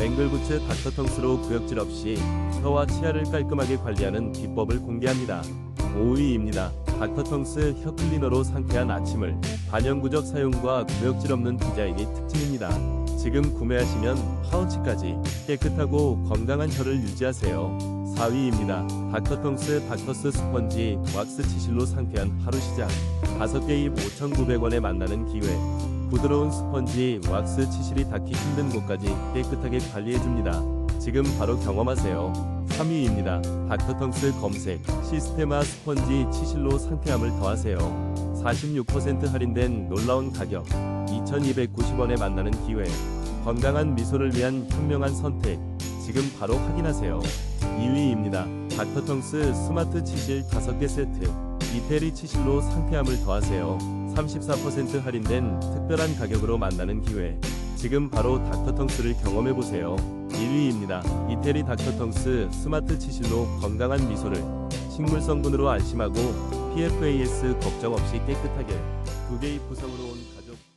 앵글부츠 닥터텅스로 구역질 없이 혀와 치아를 깔끔하게 관리하는 비법을 공개합니다. 5위입니다. 닥터텅스 혀 클리너로 상쾌한 아침을 반영구적 사용과 구역질 없는 디자인이 특징입니다. 지금 구매하시면 파우치까지 깨끗하고 건강한 혀를 유지하세요. 4위입니다. 닥터텅스 닥터스 스펀지 왁스 치실로 상쾌한 하루 시작 5개 입 5,900원에 만나는 기회 부드러운 스펀지 왁스 치실이 닿기 힘든 곳까지 깨끗하게 관리해줍니다. 지금 바로 경험하세요. 3위입니다. 닥터텅스 검색 시스테마 스펀지 치실로 상쾌함을 더하세요. 46% 할인된 놀라운 가격 2,290원에 만나는 기회 건강한 미소를 위한 현명한 선택 지금 바로 확인하세요. 2위입니다. 닥터텅스 스마트 치실 5개 세트 이태리 치실로 상쾌함을 더하세요. 34% 할인된 특별한 가격으로 만나는 기회. 지금 바로 닥터텅스를 경험해보세요. 1위입니다. 이태리 닥터텅스 스마트 치실로 건강한 미소를 식물 성분으로 안심하고 PFAS 걱정 없이 깨끗하게 두 개의 구성으로 온 가족